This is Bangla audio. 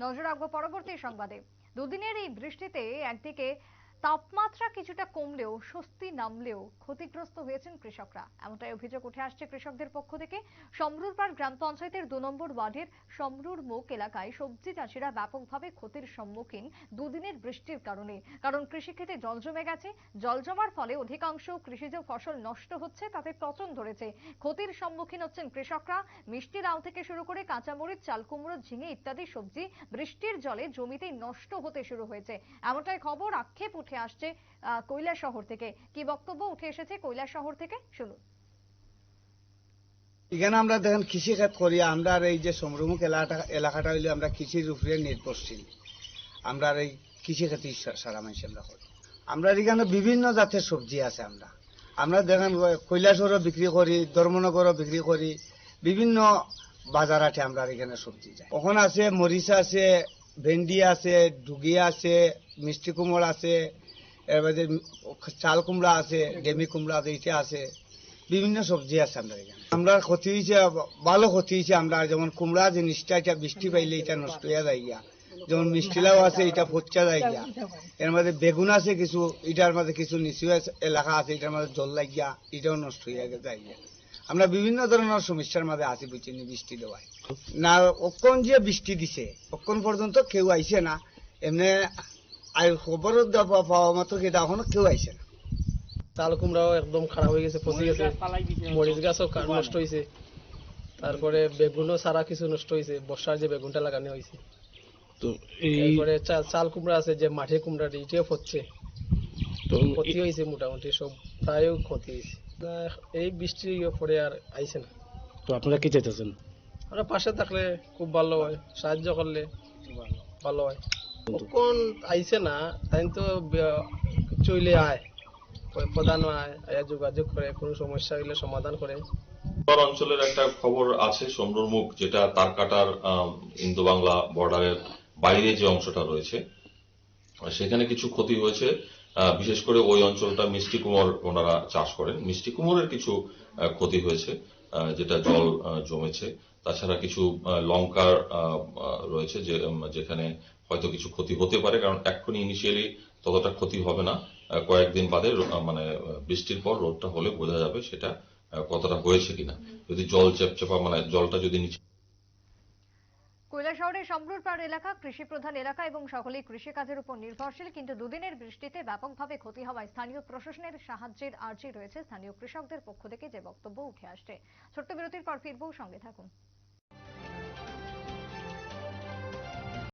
নজর রাখব পরবর্তী সংবাদে। দুদিনের এই বৃষ্টিতে একদিকে তাপমাত্রা কিছুটা কমলেও, স্বস্তি নামলেও ক্ষতিগ্রস্ত হয়েছেন কৃষকরা। এমনটাই অভিযোগ উঠে আসছে কৃষকদের পক্ষ থেকে। সমরুরপাড় গ্রাম পঞ্চায়েতের দু নম্বর ওয়ার্ডের সমরুর মুখ এলাকায় সবজি চাষিরা ব্যাপকভাবে ক্ষতির সম্মুখীন দুদিনের বৃষ্টির কারণে। কারণ কৃষিক্ষেত্রে জল জমে গেছে। জল জমার ফলে অধিকাংশ কৃষিজ ফসল নষ্ট হচ্ছে, তাতে পচন ধরেছে। ক্ষতির সম্মুখীন হচ্ছেন কৃষকরা। মিষ্টি লাউ থেকে শুরু করে কাঁচামরিচ চাল কুমড়ো ঝিঙে ইত্যাদি সবজি বৃষ্টির জলে জমিতেই নষ্ট হতে শুরু হয়েছে। এমনটাই খবর আক্ষেপ উঠে আসছে কৈলাস শহর থেকে। কি বক্তব্য উঠে এসেছে কৈলাস শহর থেকে? শুনুন। এখানে আমরা দেখেন কৃষি খাত করি, আমরা এই যে সমরুমুখ এলাকাটা এলাকাটা হইলে আমরা কৃষির উপরে নির্ভরশীল। আমরা এই কৃষি খাতি সারা মানুষ আমরা করি। আমরা এখানে বিভিন্ন জাতের সবজি আছে আমরা। আমরা দেখেন কৈলাসরও বিক্রি করি, ধর্মনগরও বিক্রি করি, বিভিন্ন বাজার আছে আমরা এখানে সবজি যাই। ওখানে আছে, মরিচ আছে ভেন্ডি আছে, ডুগি আছে, মিষ্টি কুমড় আছে এবারে চাল কুমড়া আছে ডেমি কুমড়া আছে এটা আছে, বিভিন্ন সবজি আছে আমরা এখানে। আমরা ক্ষতি হয়েছে ভালো ক্ষতি হয়েছে আমরা, যেমন কুমড়া জিনিসটা, এটা বৃষ্টি পাইলে এটা নষ্ট হয়ে যায় গিয়া। যেমন মিষ্টিলাও আছে, এটা ফচ্চা যায় গিয়া। এর মধ্যে বেগুন আছে কিছু, এটার মধ্যে কিছু নিচু এলাকা আছে, এটার মধ্যে জল লাগিয়া, এটাও নষ্ট হয়ে যায় গিয়া। আমরা বিভিন্ন ধরনের সমস্যার মধ্যে আছি বুঝিনি বৃষ্টি দেওয়ায়। না অক্ষণ যে বৃষ্টি দিছে অক্ষণ পর্যন্ত কেউ আইছে না। এমনি আর খবর পাওয়া মাত্র কেটা এখনও কেউ আইছে না। চাল কুমড়াও একদম খারাপ হয়ে গেছে পচে গেছে। মরিচ গাছও নষ্ট হয়েছে তারপরে বেগুনও সারা কিছু নষ্ট হয়েছে বর্ষার যে বেগুনটা লাগানো হয়েছে তো এই তারপরে চাল কুমড়া আছে যে মাঠে কুমড়া এটাও পচছে তো ক্ষতি হয়েছে মোটামুটি সব প্রায় ক্ষতি হয়েছে এই বৃষ্টির ইয়ে পরে আর আইছে না। তো আপনারা কি চাইতেছেন? আমরা পাশে থাকলে খুব ভালো হয় সাহায্য করলে ভালো হয়। কখন আইছে না তাই তো চলে আয় প্রধান আয় যোগাযোগ করে কোনো সমস্যা হইলে সমাধান করে। উত্তর অঞ্চলের একটা খবর আছে সমরুর মুখ যেটা তারকাটার ইন্দো বাংলা বর্ডারের বাইরে যে অংশটা রয়েছে সেখানে কিছু ক্ষতি হয়েছে। বিশেষ করে ওই অঞ্চলটা মিষ্টি কুমোর ওনারা চাষ করেন। মিষ্টি কুমোরের কিছু ক্ষতি হয়েছে যেটা জল জমেছে। তাছাড়া কিছু লঙ্কার রয়েছে যে যেখানে হয়তো কিছু ক্ষতি হতে পারে, কারণ এক্ষুনি ইনিশিয়ালি ততটা ক্ষতি হবে না। কয়েকদিন বাদে মানে বৃষ্টির পর রোদটা হলে বোঝা যাবে সেটা কতটা হয়েছে কিনা। যদি জল চেপচেপা মানে জলটা যদি নিচে কৈলাস শহরের সম্রুরপাড় এলাকা কৃষি প্রধান এলাকা এবং সকলেই কৃষিকাজের উপর নির্ভরশীল, কিন্তু দুদিনের বৃষ্টিতে ব্যাপকভাবে ক্ষতি হওয়ায় স্থানীয় প্রশাসনের সাহায্যের আর্জি রয়েছে। স্থানীয় কৃষকদের পক্ষ থেকে যে বক্তব্য উঠে আসছে। ছোট্ট বিরতির পর ফিরবো, সঙ্গে থাকুন।